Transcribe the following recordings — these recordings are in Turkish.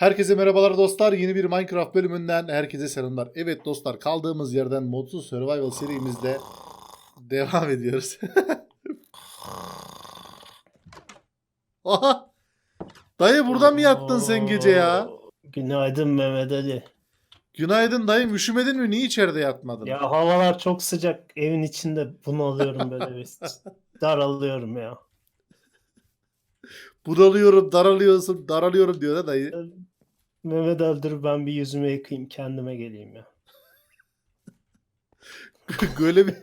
Herkese merhabalar dostlar. Yeni bir Minecraft bölümünden herkese selamlar. Evet dostlar kaldığımız yerden Modsuz Survival serimizde devam ediyoruz. Aha! Dayı burada mı yattın sen gece ya? Günaydın Mehmet Ali. Günaydın dayım üşümedin mi? Niye içeride yatmadın? Ya havalar çok sıcak. Evin içinde bunu alıyorum böyle bir daralıyorum ya. Budalıyorum, daralıyorsun, daralıyorum diyor da dayı. Mehmet öldür ben bir yüzümü yıkayayım kendime geleyim ya. Böyle bir...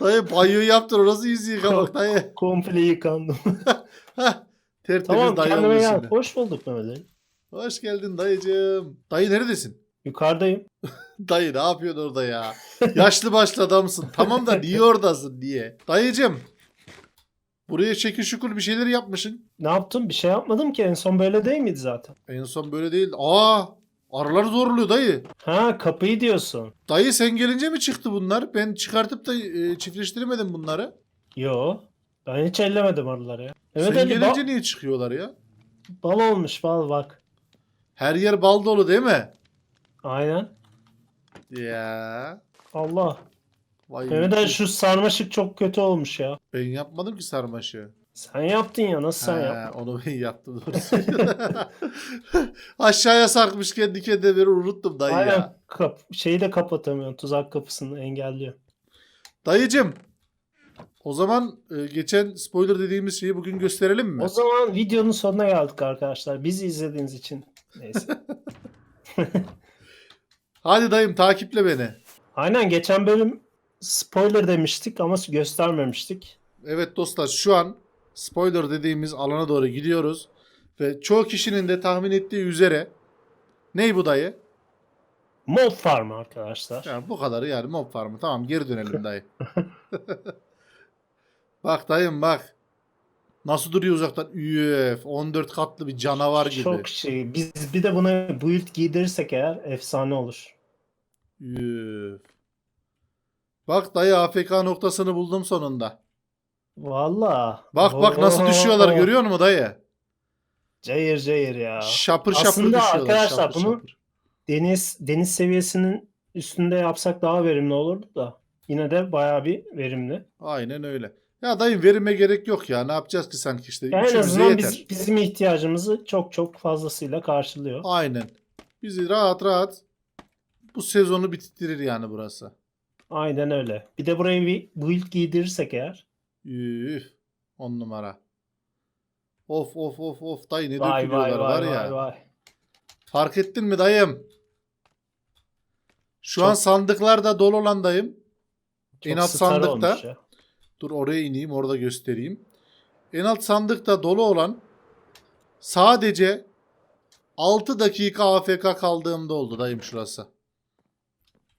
Dayı banyo yaptın orası yüzü yıkamak dayı. Komple yıkandım. Hah, tertemiz tamam dayı kendime gel. şimdi. Hoş bulduk Mehmet Ali. Hoş geldin dayıcığım. Dayı neredesin? Yukarıdayım. Dayı ne yapıyorsun orada ya? Yaşlı başlı adamsın. Tamam da niye oradasın diye. Dayıcım. Buraya şekil şukur bir şeyler yapmışsın. Ne yaptım? Bir şey yapmadım ki. En son böyle değil miydi zaten? En son böyle değil. Aa! Araları zorluyor dayı. Ha kapıyı diyorsun. Dayı sen gelince mi çıktı bunlar? Ben çıkartıp da e, çiftleştiremedim bunları. Yo. Ben hiç ellemedim arıları ya. Evet sen Ali gelince bal, niye çıkıyorlar ya? bal olmuş bal bak. Her yer bal dolu değil mi? Aynen. Ya. Allah. Vay Mehmet Ali şu sarmaşık çok kötü olmuş ya. Ben yapmadım ki sarmaşı. Sen yaptın ya nasıl sen He, yap? Onu ben yaptım doğrusu. Aşağıya sarkmış kendi kendine beni unuttum dayı Aynen ya. kap şeyi de kapatamıyorsun. Tuzak kapısını engelliyor. Dayıcım. O zaman e, geçen spoiler dediğimiz şeyi bugün gösterelim mi? O zaman videonun sonuna geldik arkadaşlar. Bizi izlediğiniz için. Neyse. Hadi dayım takiple beni. Aynen geçen bölüm spoiler demiştik ama göstermemiştik. Evet dostlar şu an spoiler dediğimiz alana doğru gidiyoruz. Ve çoğu kişinin de tahmin ettiği üzere ney bu dayı? Mob farm arkadaşlar. Yani bu kadarı yani mob farmı. Tamam geri dönelim dayı. bak dayım bak. Nasıl duruyor uzaktan? Üf, 14 katlı bir canavar gibi. Çok şey. Biz bir de buna build giydirirsek eğer efsane olur. Üf. Bak dayı AFK noktasını buldum sonunda. Valla. Bak bak nasıl düşüyorlar görüyor musun dayı? Cayır cayır ya. Şapır şapır Aslında düşüyorlar. arkadaşlar şapır bunu- şapır. Deniz deniz seviyesinin üstünde yapsak daha verimli olurdu da. Yine de bayağı bir verimli. Aynen öyle. Ya dayım verime gerek yok ya. Ne yapacağız ki sanki işte. Yani en azından yeter. biz, bizim ihtiyacımızı çok çok fazlasıyla karşılıyor. Aynen. Bizi rahat rahat bu sezonu bitirtir yani burası. Aynen öyle. Bir de buraya bir build giydirirsek eğer. Üf. On numara. Of of of of dayı ne Vay dökülüyorlar vay var vay ya. vay vay. Fark ettin mi dayım? Şu Çok- an sandıklarda dolu olan dayım. En alt sandıkta-. Dur oraya ineyim orada göstereyim. En alt sandıkta dolu olan sadece 6 dakika AFK kaldığımda oldu dayım şurası.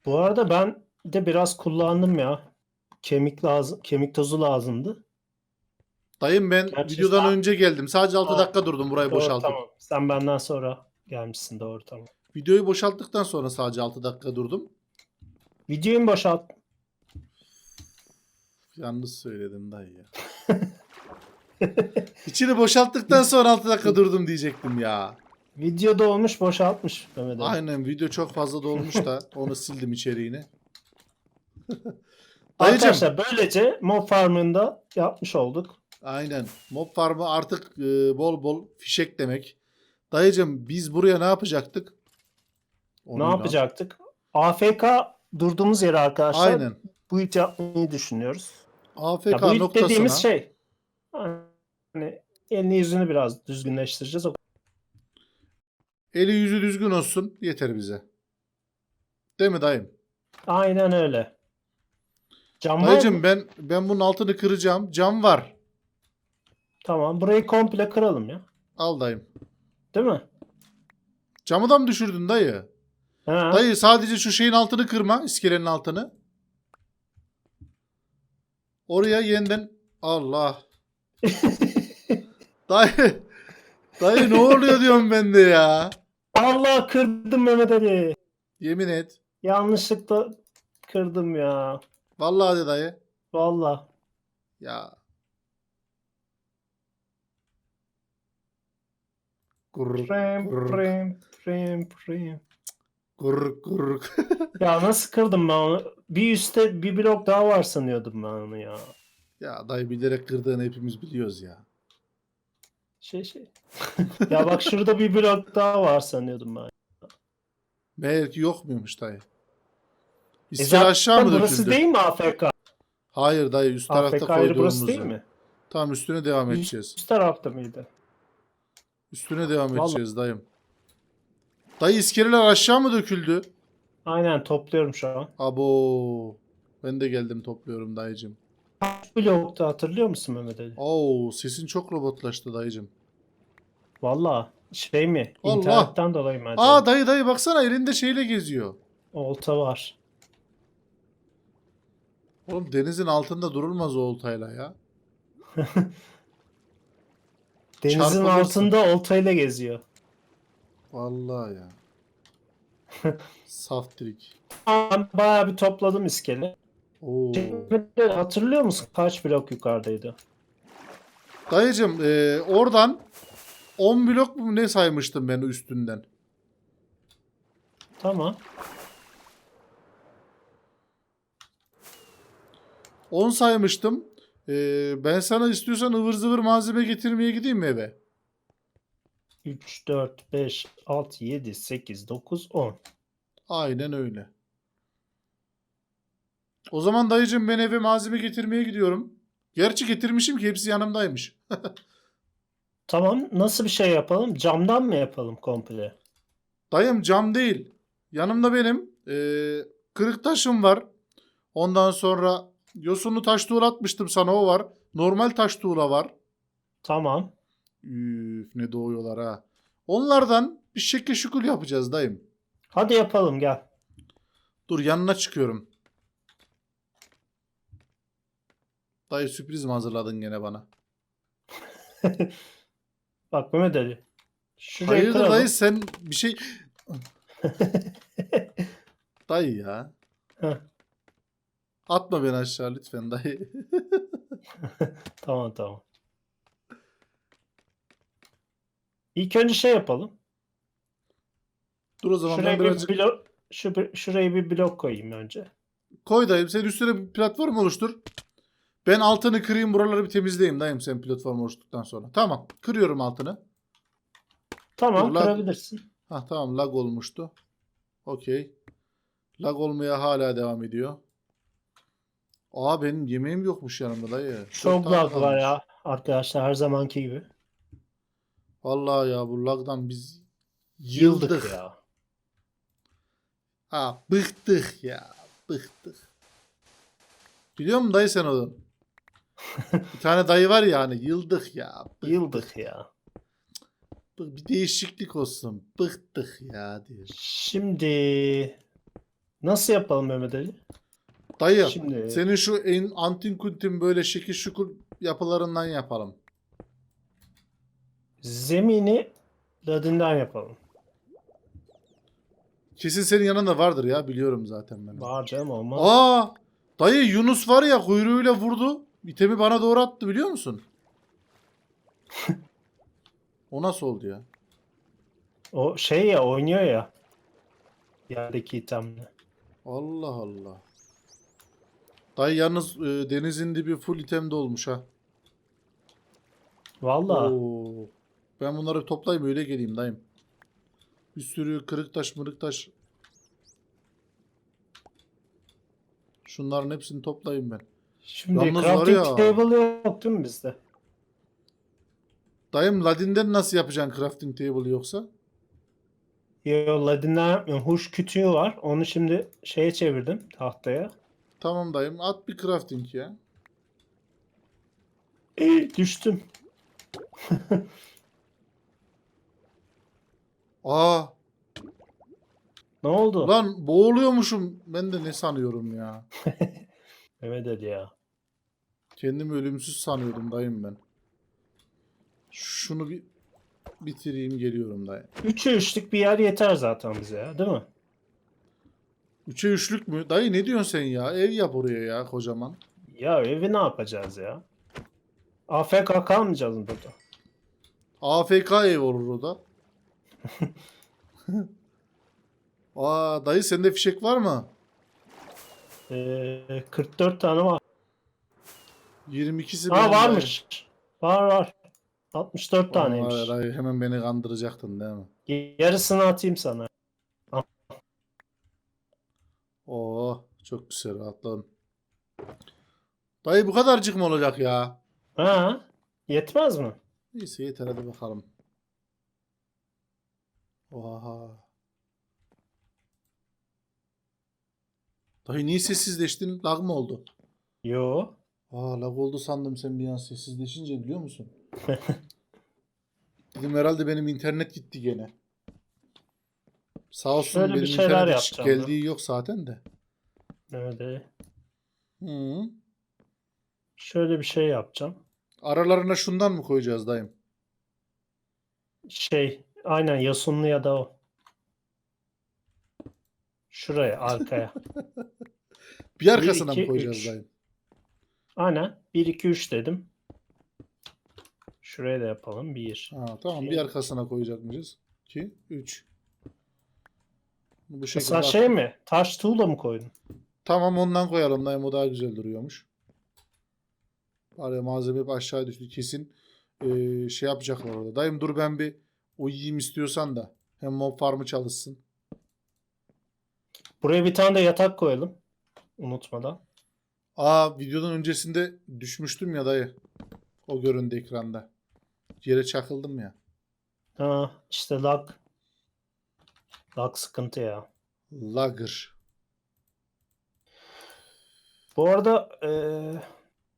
Bu arada ben de biraz kullandım ya. Kemik lazım, kemik tozu lazımdı. Dayım ben Gerçi videodan sen- önce geldim. Sadece 6 Ha, dakika durdum burayı Doğru, boşaltıp. tamam. Sen benden sonra gelmişsin doğru tamam. Videoyu boşalttıktan sonra sadece 6 dakika durdum. Videoyu mu boşalt? Yalnız söyledim dayı ya. İçini boşalttıktan sonra 6 dakika durdum diyecektim ya. Videoda olmuş boşaltmış Mehmet Ali. Aynen video çok fazla dolmuş da onu sildim içeriğini. Arkadaşlar böylece mob farmında yapmış olduk. Aynen. Mob farmı artık e, bol bol fişek demek. Dayıcım biz buraya ne yapacaktık? Onu ne yapacaktık? AFK durduğumuz yere arkadaşlar Aynen. build yapmayı düşünüyoruz. AFK Ya build noktasına dediğimiz şey hani elini yüzünü biraz düzgünleştireceğiz. Eli yüzü düzgün olsun yeter bize. Değil mi dayım? Aynen öyle. Cam var mı? Dayıcım ben ben bunun altını kıracağım. Cam var. Tamam burayı komple kıralım ya. Al dayım. Değil mi? Camı da mı düşürdün dayı? Ha. Dayı sadece şu şeyin altını kırma. iskelenin altını. Oraya yeniden Allah. dayı. Dayı ne oluyor diyorum ben de ya. Allah kırdım Mehmet Ali. Yemin et. Yanlışlıkla kırdım ya. Vallahi de dayı. Vallahi. Ya. Gurruk Prem gurruk prem prem prem. Ya nasıl kırdım ben onu? Bir üstte bir blok daha var sanıyordum ben onu ya. ya dayı bilerek kırdığını hepimiz biliyoruz ya. Şey şey. ya bak şurada bir blok daha var sanıyordum ben. Meğer ki yok muymuş dayı? E İster zaten aşağı mı burası döküldü? değil mi AFK? Hayır dayı üst tarafta AFK ayrı burası koyduğumuz. değil mi? Tamam üstüne devam edeceğiz. Üst tarafta mıydı? Üstüne devam Vallahi- edeceğiz dayım. Dayı iskeleler aşağı mı döküldü? Aynen topluyorum şu an. Abo. Ben de geldim topluyorum dayıcım. Kaç blokta hatırlıyor musun Mehmet Ali? Oo sesin çok robotlaştı dayıcım. Valla şey mi? Allah! İnternetten dolayı mı acaba? Aa dayı dayı baksana elinde şeyle geziyor. Olta var. Oğlum denizin altında durulmaz o oltayla ya. Denizin Çarpılırsın. altında oltayla geziyor. Vallahi ya. Saf trik. Ben bayağı bir topladım iskele. Oo. Hatırlıyor musun kaç blok yukarıdaydı? Dayıcım e, oradan 10 blok mu ne saymıştım ben üstünden? Tamam. 10 saymıştım. E, ben sana istiyorsan ıvır zıvır malzeme getirmeye gideyim mi eve? 3, 4, 5, 6, 7, 8, 9, 10. Aynen öyle. O zaman dayıcım ben eve malzeme getirmeye gidiyorum. Gerçi getirmişim ki hepsi yanımdaymış. Tamam. Nasıl bir şey yapalım? Camdan mı yapalım komple? Dayım cam değil. Yanımda benim eee, kırık taşım var. Ondan sonra yosunlu taş tuğla atmıştım sana o var. Normal taş tuğla var. Tamam. Üf ne doğuyorlar ha. Onlardan bir şekil şukul yapacağız dayım. Hadi yapalım gel. Dur yanına çıkıyorum. Dayı sürpriz mi hazırladın gene bana? Bak Mehmet Ali. Şurayı Hayırdır kıralım. dayı sen bir şey... dayı ya. Heh. Atma beni aşağı lütfen dayı. Tamam tamam. İlk önce şey yapalım. Dur o zaman Şuraya ben bir birazcık... blok şu, şuraya bir blok koyayım önce. Koy dayım sen üstüne bir platform oluştur. Ben altını kırayım buraları bir temizleyeyim dayım sen platform oluşturduktan sonra. Tamam kırıyorum altını. Tamam Dur kırabilirsin. Ha tamam lag olmuştu. Okey. Lag olmaya hala devam ediyor. Aa benim yemeğim yokmuş yanımda dayı. Çok lag var ya arkadaşlar her zamanki gibi. Vallahi ya bu lagdan biz yıldık. Yıldık ya. Ha bıktık ya. Bıktık. Biliyor musun dayı sen onu? bir tane dayı var ya hani yıldık ya. Bıktık. Yıldık ya. Bir değişiklik olsun. Bıktık ya diyor. Şimdi nasıl yapalım Mehmet Ali? Dayı Şimdi senin şu en antin kuntin böyle şekil şukul yapılarından yapalım. zemini ladinden yapalım. Kesin senin yanında vardır ya biliyorum zaten ben. Var canım olmaz. Aa! Dayı Yunus var ya kuyruğuyla vurdu. İtemi bana doğru attı biliyor musun? o nasıl oldu ya? O şey ya oynuyor ya. Yerdeki itemle. Allah Allah. Dayı yalnız e, denizin dibi full itemde olmuş ha. Valla. Oo. Ben bunları toplayayım öyle geleyim dayım. Bir sürü kırık taş mırık taş. Şunların hepsini toplayayım ben. Şimdi Yalnız var crafting ya- table yok değil mi bizde? Dayım Ladin'den nasıl yapacaksın crafting table yoksa? Yo ladinden yapmıyorum. Huş kütüğü var. Onu şimdi şeye çevirdim tahtaya. Tamam dayım at bir crafting ya. Ey, düştüm. Aa Ne oldu? lan boğuluyormuşum. Ben de ne sanıyorum ya. Mehmet Ali ya. Kendimi ölümsüz sanıyordum dayım ben. Şunu bir bitireyim geliyorum dayı. Üçe üçlük bir yer yeter zaten bize ya değil mi? Üçe üçlük mü? Dayı ne diyorsun sen ya? Ev yap oraya ya kocaman. Ya evi ne yapacağız ya? AFK kalmayacağız mı burada? AFK ev olur o da. Aa dayı sende fişek var mı? Ee, 44 tane var. 22'si Ha benim dayı. varmış. Var var. 64 Aa, taneymiş. dayı hemen beni kandıracaktın değil mi? Yarısını atayım sana. Oo çok güzel rahatladım. Dayı bu kadarcık mı olacak ya? Ha, yetmez mi? Neyse yeter hadi bakalım. Oha. Dayı niye sessizleştin? Lag mı oldu? Yo. Aa lag oldu sandım sen bir an sessizleşince biliyor musun? Dedim herhalde benim internet gitti gene. Sağ olsun Şöyle bir benim şeyler internet hiç yapacağım geldiği yok zaten de. Öyle. Hı. Şöyle bir şey yapacağım. Aralarına şundan mı koyacağız dayım? Şey, aynen Yasunlu ya da o. Şuraya, arkaya. Bir arkasına iki, mı koyacağız üç. dayım? Aynen. 1, 2, 3 dedim. Şuraya da yapalım. 1. Ha, tamam İki. bir arkasına koyacakmışız. 2, 3. Bu şekilde. Mesela şey mi? Taş tuğla mı koydun? Tamam ondan koyalım dayım o daha güzel duruyormuş. Var ya malzeme hep aşağı düştü kesin eee, şey yapacaklar orada. Dayım dur ben bir uyuyayım istiyorsan da. Hem mob farmı çalışsın. Buraya bir tane de yatak koyalım. Unutmadan. Aa videonun öncesinde düşmüştüm ya dayı. O göründü ekranda. Yere çakıldım ya. Ha, işte lag. Lag sıkıntı ya. Lagır. Bu arada eee,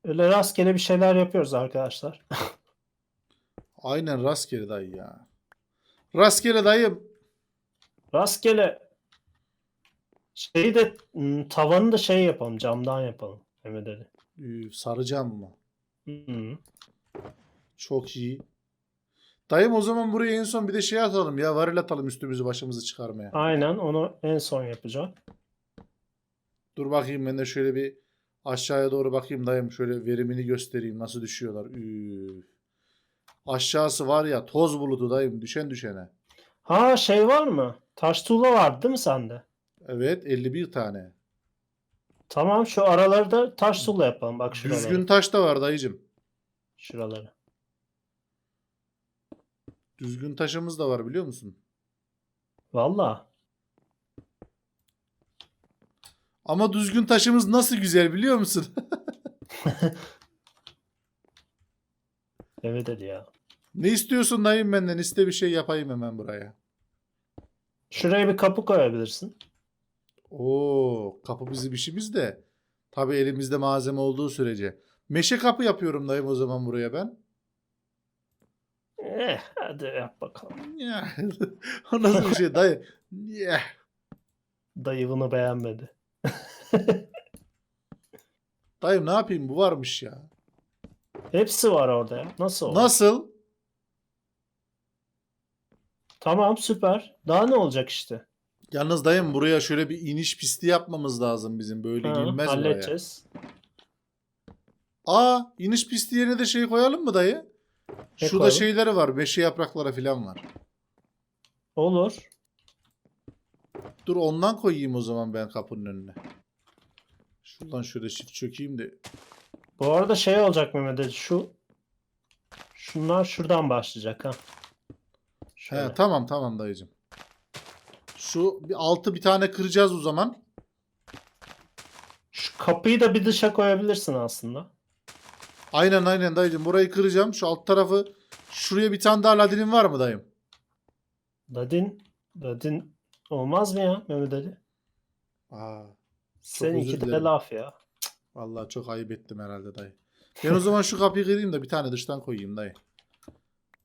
öyle rastgele bir şeyler yapıyoruz arkadaşlar. Aynen rastgele dayı ya. Rastgele dayım. Rastgele şeyi de m, tavanı da şey yapalım. Camdan yapalım. Mehmet Ali. Üf, saracağım mı? Hı. Çok iyi. Dayım o zaman buraya en son bir de şey atalım ya. Varil atalım üstümüzü başımızı çıkarmaya. Aynen onu en son yapacağım. Dur bakayım ben de şöyle bir aşağıya doğru bakayım dayım. Şöyle verimini göstereyim. Nasıl düşüyorlar. Üf. Aşağısı var ya toz bulutu dayım. Düşen düşene. Ha şey var mı? Taş tuğla vardı değil mi sende? Evet 51 tane. Tamam şu araları da taş tuğla yapalım. Bak şuraları. Düzgün taş da var dayıcım. Şuraları. Düzgün taşımız da var biliyor musun? Valla. Ama düzgün taşımız nasıl güzel biliyor musun? Evet dedi ya. ne istiyorsun dayım benden? İste bir şey yapayım hemen buraya. Şuraya bir kapı koyabilirsin. Oo, kapı bizim işimiz de. Tabii elimizde malzeme olduğu sürece. Meşe kapı yapıyorum dayım o zaman buraya ben. Eh hadi yap bakalım. Ya, o nasıl bir şey dayı? Ya. Dayı bunu beğenmedi. Dayım ne yapayım bu varmış ya. Hepsi var orada ya. Nasıl oldu? Nasıl? Tamam süper. Daha ne olacak işte? Yalnız dayım buraya şöyle bir iniş pisti yapmamız lazım bizim. Böyle Ha, girmez buraya. halledeceğiz. Aa iniş pisti yerine de şey koyalım mı dayı? Ne Şurada koyalım? şeyleri var. Meşe yaprakları falan var. Olur. Dur ondan koyayım o zaman ben kapının önüne. Şuradan şöyle shift çökeyim de. Bu arada şey olacak Mehmet Ali, şu şunlar şuradan başlayacak ha. Şöyle. He, tamam tamam dayıcım. Şu bir altı bir tane kıracağız o zaman. Şu kapıyı da bir dışa koyabilirsin aslında. Aynen aynen dayıcım. Burayı kıracağım. Şu alt tarafı şuraya bir tane daha ladinin var mı dayım? Dadin, Dadin olmaz mı ya Mehmet Ali? Aa, Sen iki de laf ya. vallahi çok ayıp ettim herhalde dayı. Ben o zaman şu kapıyı kırayım da bir tane dıştan koyayım dayı.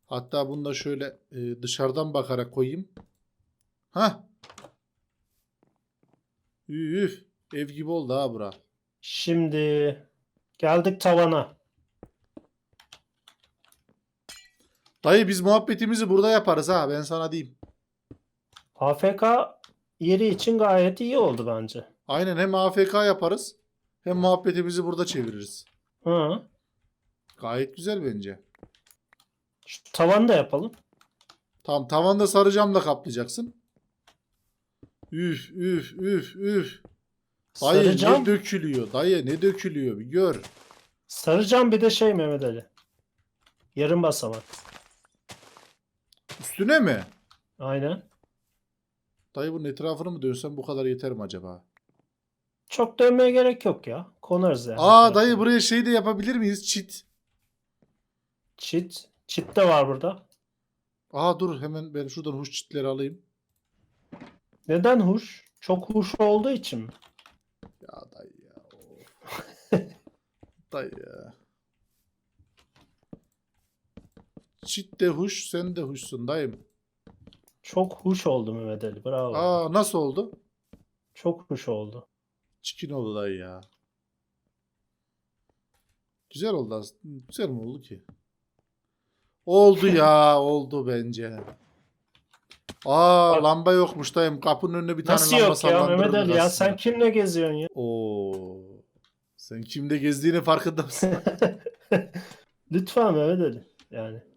Hatta bunu da şöyle e, dışarıdan bakarak koyayım. Ha. Üf, ev gibi oldu ha bura. Şimdi geldik tavana. Dayı biz muhabbetimizi burada yaparız ha ben sana diyeyim. AFK yeri için gayet iyi oldu bence. Aynen hem AFK yaparız hem muhabbetimizi burada çeviririz. Hı. Gayet güzel bence. Şu tavanı da yapalım. Tamam tavanda sarı camla kaplayacaksın. Üf üf üf üf. Dayı Sarı cam, ne dökülüyor? Dayı ne dökülüyor? Bir gör. sarı cam bir de şey Mehmet Ali. Yarım basamak. Üstüne mi? Aynen. Dayı bunun etrafını mı dönsem bu kadar yeter mi acaba? Çok dönmeye gerek yok ya. Konarız yani. Aa dayı buraya şey de yapabilir miyiz? Çit. Çit. Çit de var burada. Aa dur hemen ben şuradan huş çitleri alayım. Neden huş? Çok huş olduğu için mi? Ya dayı ya. of. dayı ya. Çit de huş sen de huşsun dayım. Çok huş oldu Mehmet Ali. Bravo. Aa nasıl oldu? Çok huş oldu. Çikin oldu dayı ya. Güzel oldu aslında. Güzel mi oldu ki? Oldu ya. oldu bence. Aa Bak- lamba yokmuş dayım. Kapının önüne bir tane Nasıl lamba yok ya Mehmet Ali ya? Sen kimle geziyorsun ya? Oo. Sen kimde gezdiğini farkında mısın? Lütfen Mehmet Ali. Yani.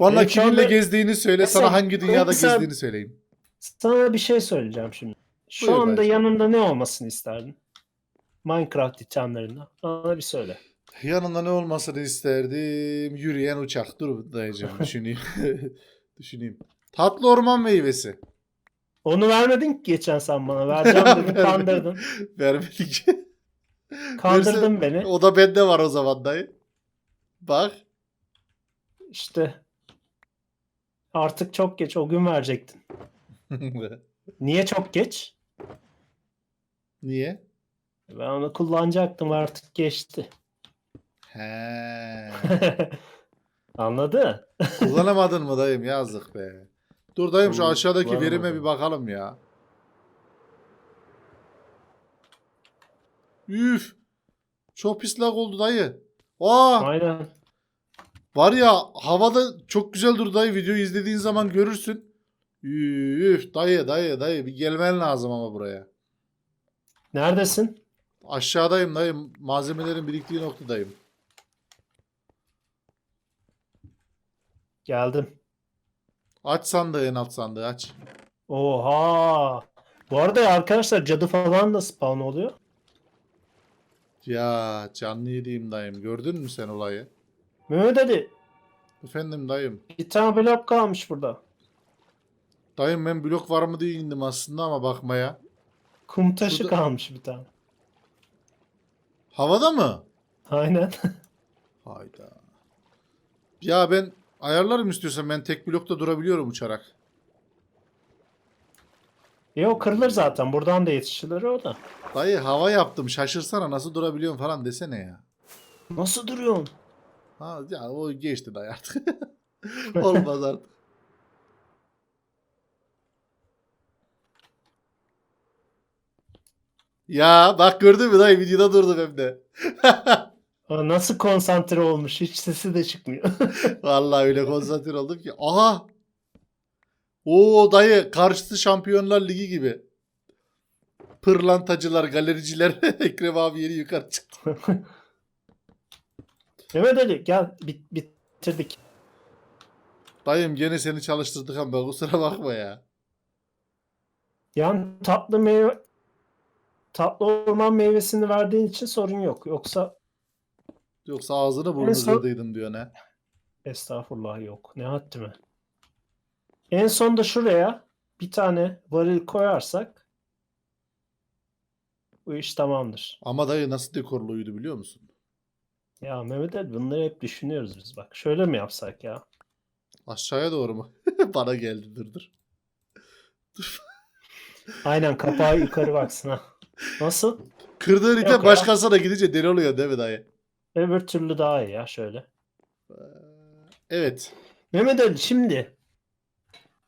Bana Benim şu kiminle anda- gezdiğini söyle. Mesela sana hangi dünyada mesela- gezdiğini söyleyeyim. Sana bir şey söyleyeceğim şimdi. Şu Buyur anda yanında ne olmasını isterdin? Minecraft itemlerinden. Bana bir söyle. Yanında ne olmasını isterdim? Yürüyen uçak. Dur dayıcım düşüneyim. düşüneyim. Tatlı orman meyvesi. Onu vermedin ki geçen sen bana. Vereceğim dedin kandırdın. Vermedik. Kandırdın beni. O da bende var o zaman dayı. Bak. İşte artık çok geç. O gün verecektin. Niye çok geç? Niye? Ben onu kullanacaktım artık geçti. He. Anladı? Kullanamadın mı dayım? Yazık be. Dur dayım şu aşağıdaki verime bir bakalım ya. Üf. Çok pis lag oldu dayı. Aa, Aynen. Var ya havada çok güzel dur dayı. Videoyu izlediğin zaman görürsün. Üf dayı dayı dayı bir gelmen lazım ama buraya. Neredesin? Aşağıdayım dayım. Malzemelerin biriktiği noktadayım. Geldim. Aç sandığı en alt sandığı aç. Oha. Bu arada arkadaşlar cadı falan da spawn oluyor. Ya canlı yediğim dayım. Gördün mü sen olayı? Mehmet Ali Efendim dayım. bir tane blok kalmış burada. Dayım ben blok var mı diye indim aslında ama bakmaya. Kum taşı Şurada- kalmış bir tane. Havada mı? Aynen. Hayda. Ya ben ayarlarım istiyorsan ben tek blokta durabiliyorum uçarak. Yok kırılır zaten. Buradan da yetişilir o da. Dayı hava yaptım şaşırsana nasıl durabiliyorum falan desene ya. Nasıl duruyorsun? Ha ya o geçti dayı artık. Olmaz artık. Ya bak gördün mü dayı videoda durdum hem de. Aa, Nasıl konsantre olmuş? Hiç sesi de çıkmıyor. Vallahi öyle konsantre oldum ki. Aha! Oo dayı karşısı Şampiyonlar Ligi gibi. Pırlantacılar, galericiler Ekrem abi yeni yukarı çıktı. Mehmet Ali gel bit- bitirdik. Dayım gene seni çalıştırdık ama kusura bakma ya. Yani tatlı meyve tatlı orman meyvesini verdiğin için sorun yok. Yoksa Yoksa ağzını burnunu son- kırdıydım diyor ne? estağfurullah yok. Ne haddime. En son da şuraya bir tane varil koyarsak bu iş tamamdır. Ama dayı nasıl dekorluydu biliyor musun? Ya Mehmet Ali bunları hep düşünüyoruz biz bak. Şöyle mi yapsak ya? Aşağıya doğru mu? Bana geldi dur dur. Aynen kapağı yukarı baksın ha. Nasıl? Kırdığın ite başkasına gidince deli oluyor değil mi dayı? Öbür türlü daha iyi ya şöyle. Ee, Evet. Mehmet Ali şimdi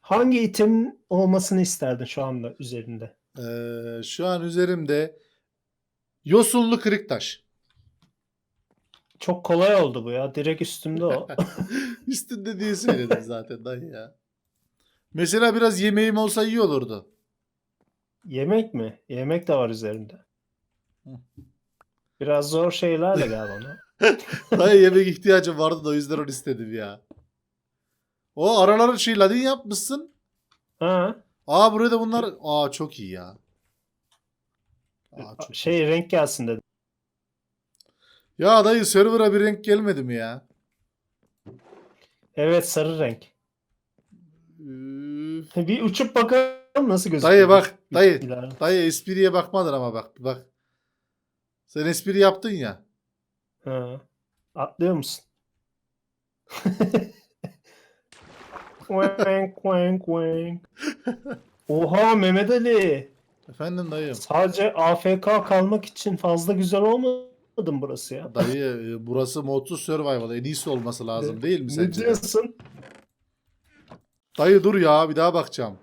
hangi itemin olmasını isterdin şu anda üzerinde? Ee, şu an üzerimde yosunlu kırık taş. Çok kolay oldu bu ya. Direkt üstümde o. Üstünde diye söyledim zaten dayı ya. Mesela biraz yemeğim olsa iyi olurdu. Yemek mi? Yemek de var üzerinde. Biraz zor şeylerle gel bana. Dayı yemek ihtiyacım vardı da o yüzden onu istedim ya. O araları şey ladin yapmışsın. Ha. Aa buraya da bunlar. Aa çok iyi ya. Aa, çok. Şey renk gelsin dedim. Ya dayı server'a bir renk gelmedi mi ya? Evet sarı renk. Üf. Bir uçup bakalım nasıl gözüküyor. Dayı bak. Dayı. Dayı espriye bakmadın ama bak. Bak. Sen espri yaptın ya. Ha. Atlıyor musun? Wank wank wank. Oha Mehmet Ali. Efendim dayım. Sadece AFK kalmak için fazla güzel olmadı mı burası ya? Dayı e, burası modsuz survival. En iyisi olması lazım değil mi Ne sence? diyorsun? Dayı dur ya bir daha bakacağım.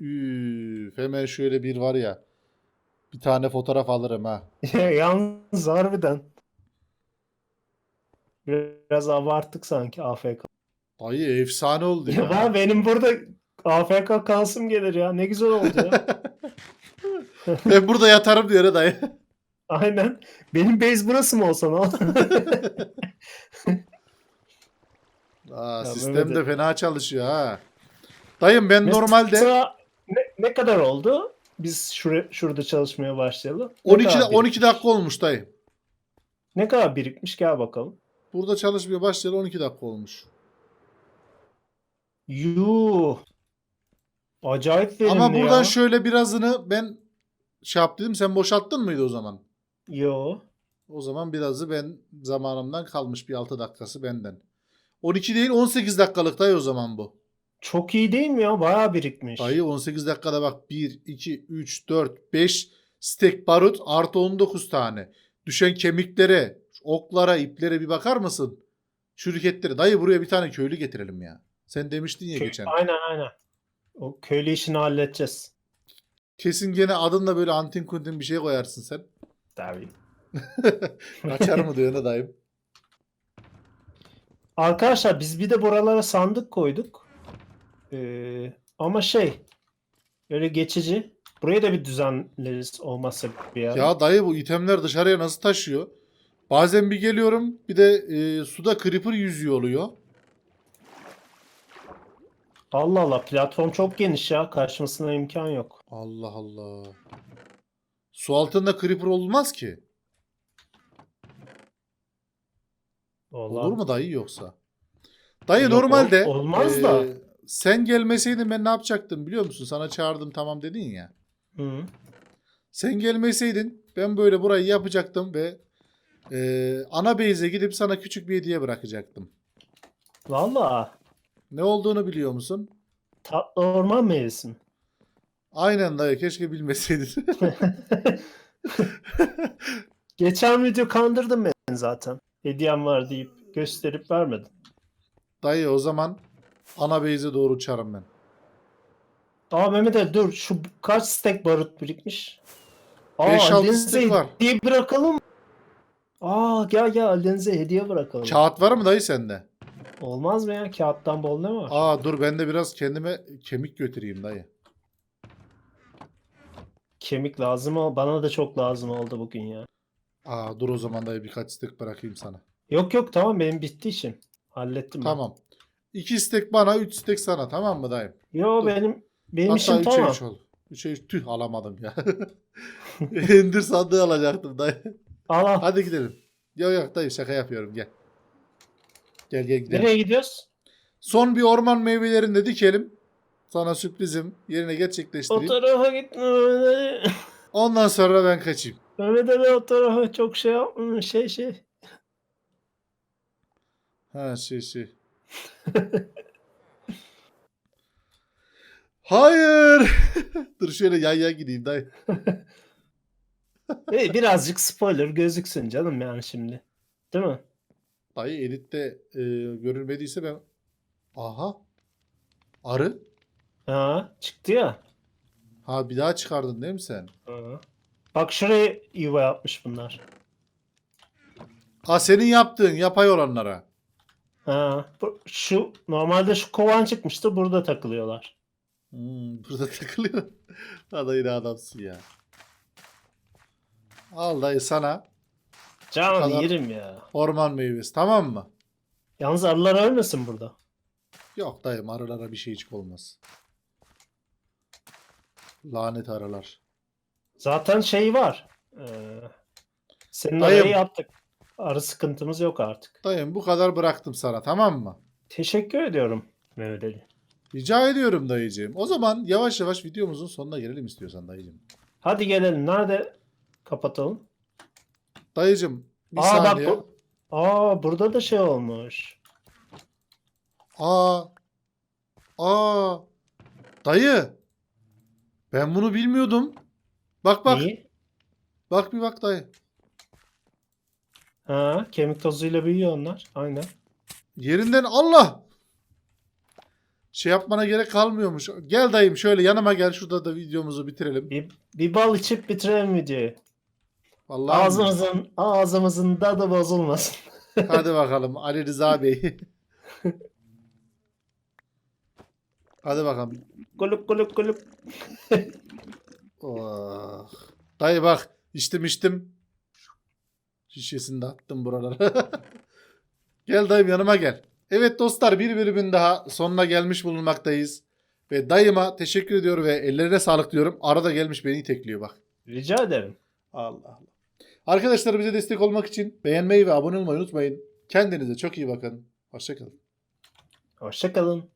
Üf, hemen şöyle bir var ya. Bir tane fotoğraf alırım ha. Yalnız harbiden. Biraz abarttık sanki AFK. Dayı efsane oldu Ya ya. ben benim burada AFK kalsım gelir ya. Ne güzel oldu ya. ben burada yatarım diyor dayı. Aynen. Benim base burası mı olsa ne olur? Aa, Ya sistem Mehmet- de fena çalışıyor ha. Dayım ben normalde Mesela ne, ne kadar oldu? Biz şura, şurada çalışmaya başlayalım. Ne 12 kadar da- 12 birikmiş? dakika olmuş dayı. Ne kadar birikmiş gel bakalım. Burada çalışmaya başlayalı 12 dakika olmuş. Yuh. Acayip verimli Ama buradan ya. şöyle birazını ben şey yap dedim. Sen boşalttın mıydı o zaman? Yo. O zaman birazı ben zamanımdan kalmış bir 6 dakikası benden. 12 değil 18 dakikalık dayı o zaman bu. Çok iyi değil mi ya? Bayağı birikmiş. Dayı 18 dakikada bak 1, 2, 3, 4, 5 stek barut artı 19 tane. Düşen kemiklere, oklara, iplere bir bakar mısın? Şirketleri. Dayı buraya bir tane köylü getirelim ya. Sen demiştin ya Kö- geçen. Aynen aynen. O köylü işini halledeceğiz. Kesin gene adınla böyle antin kuntin bir şey koyarsın sen. Tabii. Kaçar mı diyor ne dayım? Arkadaşlar biz bir de buralara sandık koyduk. Ee, ama şey öyle geçici. Buraya da bir düzenleriz olmazsa bir ara. Ya dayı bu itemler dışarıya nasıl taşıyor? Bazen bir geliyorum bir de e, suda creeper yüzüyor oluyor. Allah Allah platform çok geniş ya. Karşımasına imkan yok. Allah Allah. Su altında creeper olmaz ki. Vallahi. Olur mu dayı yoksa? Dayı Yok, normalde ol- olmaz da. sen gelmeseydin ben ne yapacaktım biliyor musun? Sana çağırdım tamam dedin ya. Hı. Sen gelmeseydin ben böyle burayı yapacaktım ve e, ana base'e gidip sana küçük bir hediye bırakacaktım. Vallahi Ne olduğunu biliyor musun? tatlı orman meyvesi mi? Aynen dayı keşke bilmeseydin. Geçen video kandırdım beni zaten. Hediyem var deyip gösterip vermedin. dayı o zaman ana base'e doğru uçarım ben. Aa Mehmet Ali dur şu kaç stack barut birikmiş? Aa Beş, altı Alideniz'e stack var. hediye bırakalım. Aa gel gel Alideniz'e hediye bırakalım. Kağıt var mı dayı sende? Olmaz mı ya? Kağıttan bol ne var? Aa dur ben de biraz kendime kemik götüreyim dayı. Kemik lazım ama bana da çok lazım oldu bugün ya. Aa dur o zaman dayı birkaç stek bırakayım sana. Yok yok tamam benim bitti işim. Hallettim ben. Tamam. İki stek bana, üç stek sana tamam mı dayım? Yo Dur. benim benim Hatta işim tamam. üç ol. Üçe üç. Tüh alamadım ya. Ender sandığı alacaktım dayı. Al al. Hadi gidelim. Yok yok dayı şaka yapıyorum gel. Gel gel gidelim. Nereye gidiyoruz? Son bir orman meyvelerini de dikelim. Sana sürprizim yerine O gerçekleştireyim. tarafa gitme. Ondan sonra ben kaçayım. Mehmet Ali o tarafa çok şey yapma şey şey. Ha şey şey. Hayır. Dur şöyle yan yan gideyim dayı. Birazcık spoiler gözüksün canım yani şimdi. Değil mi? Dayı editte e, görülmediyse ben... Aha. Arı. Ha, çıktı ya. Ha bir daha çıkardın değil mi sen? Ha. Bak şuraya yuva yapmış bunlar. Ha senin yaptığın yapay olanlara. Ha, bu- şu normalde şu kovan çıkmıştı burada takılıyorlar. Hmm, burada takılıyor. Ha dayı ne adamsın ya. Al dayı sana. Can kadar- yerim ya. Orman meyvesi tamam mı? Yalnız arılar ölmesin burada. Yok dayım arılara bir şey hiç olmaz. Lanet arılar. Zaten şey var. Ee, senin Dayım. arayı yaptık. Arı sıkıntımız yok artık. Dayım bu kadar bıraktım sana tamam mı? Teşekkür ediyorum Mehmet Ali. Rica ediyorum dayıcığım. O zaman yavaş yavaş videomuzun sonuna gelelim istiyorsan dayıcığım. Hadi gelelim. Nerede kapatalım? Dayıcığım bir Aa bak saniye. bu. Aa burada da şey olmuş. Aa. Aa. Dayı. Ben bunu bilmiyordum. Bak bak. Neyi? Bak bir bak dayı. Ha, kemik tozuyla büyüyor onlar. Aynen. Yerinden Allah. Şey yapmana gerek kalmıyormuş. Gel dayım şöyle yanıma gel şurada da videomuzu bitirelim. Bir, bir bal içip bitirelim videoyu. Vallahi Ağzımızın ağzımızın tadı bozulmasın. Hadi bakalım Ali Rıza Bey. Hadi bakalım. Kulüp kulüp kulüp. Oh. Dayı bak içtim içtim. Şişesini de attım buralara. gel dayım yanıma gel. Evet dostlar bir bölümün daha sonuna gelmiş bulunmaktayız. Ve dayıma teşekkür ediyor ve ellerine sağlık diyorum. Arada gelmiş beni itekliyor bak. Rica ederim. Allah Allah. Arkadaşlar bize destek olmak için beğenmeyi ve abone olmayı unutmayın. Kendinize çok iyi bakın. Hoşçakalın. Hoşçakalın.